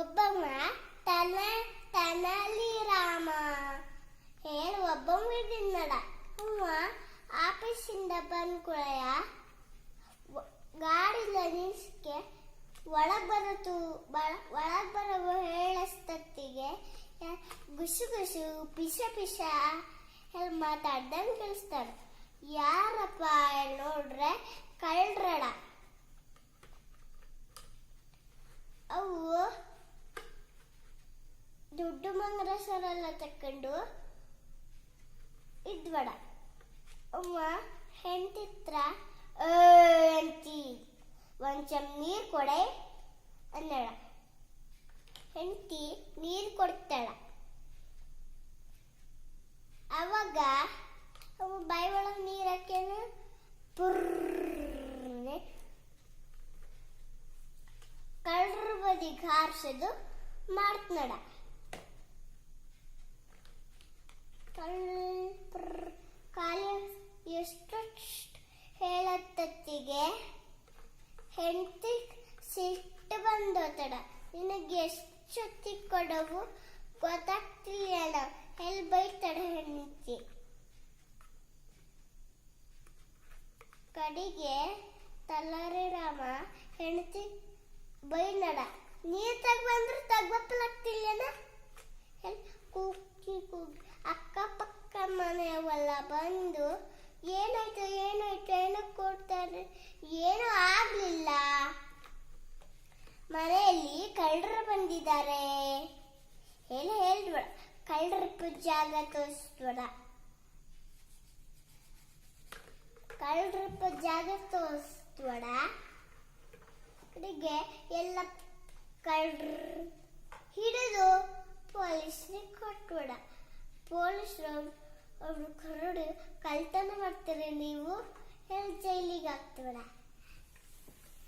ಒಬ್ಬಮ್ಮ ತನ ತನಲಿ ರಾಮ. ಹೇಳಿ ಒಬ್ಬಮ್ಮ ಇದ್ದಿನ್ನಡ ಅವ ಆಫೀಸಿಂದ ಬಂದ ಕುಳೆಯ ಗಾಡಿಲ ನಿಲ್ಸಕ್ಕೆ ಒಳಗೆ ಬರತು. ಒಳಗೆ ಬರೋ ಹೇಳಸ್ತತ್ತಿಗೆ. ಗುಸು ಗುಸು ಪಿಶ ಪಿಶ ಹೇಳಿ ಮಾತಾಡ್ದಂಗೆ ಕೇಳಿಸ್ತಾರ ಯಾರಪ್ಪ ನೋಡ್ರೆ ಕಳ್ರಡ ಅವು ದುಡ್ಡು ಮಂಗ್ರಸರೆಲ್ಲ ತಕೊಂಡು ಇದ್ವಡ ಅಮ್ಮ ಹೆಂಡತಿತ್ರ ಅಂತಿ ಒಂದ್ ಚಮ್ ನೀರ್ ಕೊಡೆ ಅನ್ನಳ. ಹೆಂಡತಿ ನೀರ್ ಕೊಡ್ತಾಳ. ಅವಾಗ ಅವ ಬಾಯಿ ಒಳಗೆ ನೀರ್ ಹಾಕ್ಯಾನ ಪುರ್ನೆ ಕಳ್ರ ಬದಿ ಹಾರ್ಸೋದು ಮಾಡ್ತನಡ ಕಾಲಿ ಎಷ್ಟು ಹೇಳತ್ತತ್ತಿಗೆ? ಹೆಂಡತಿ ಸಿಟ್ಟು ಬಂದೋತಡ. ನಿನಗೆ ಎಷ್ಟು ಕೊಡವು? ಗೊತ್ತಾಗ್ತಿಲ್ಲ ಎಲ್ಲಿ ಬೈತಡ ಹೆಂಡತಿ? ಕಡಿಗೆ ತಲಾರಿ ರಾಮ, ಹೆಂಡತಿ ಬೈನಡ. ನೀರ್ ತಗ ಬಂದ್ರೆ ತಗ್ಬಪ್ಪಲಾಗ್ತಿಲ್ಲನ ಮನೆಯವಲ್ಲ ಬಂದು, ಏನಾಯ್ತು ಏನಾಯ್ತು ಏನು ಕೊಡ್ತಾರೆ? ಏನೂ ಆಗ್ಲಿಲ್ಲ. ಮನೆಯಲ್ಲಿ ಕಳ್ಳರು ಬಂದಿದ್ದಾರೆ. ಏನು ಹೇಳ್ಬೇಡ, ಕಳ್ಳರ ಜಾಗ ತೋರಿಸ್ಬೇಡ. ಕಳ್ಳರ ಜಾಗ ತೋರಿಸ್ಬೇಡ. ಕಡೆಗೆ ಎಲ್ಲ ಕಳ್ಳರು ಹಿಡಿದು ಪೊಲೀಸ್ನಿಗೆ ಕೊಟ್ಬೇಡ. ಪೊಲೀಸರು ಅವ್ರು ಕರಡು ಕಳ್ತನ ಮಾಡ್ತಾರೆ ನೀವು. ಹೇಳಿ ಜೈಲಿಗೆ ಹಾಕ್ತಬೇಡ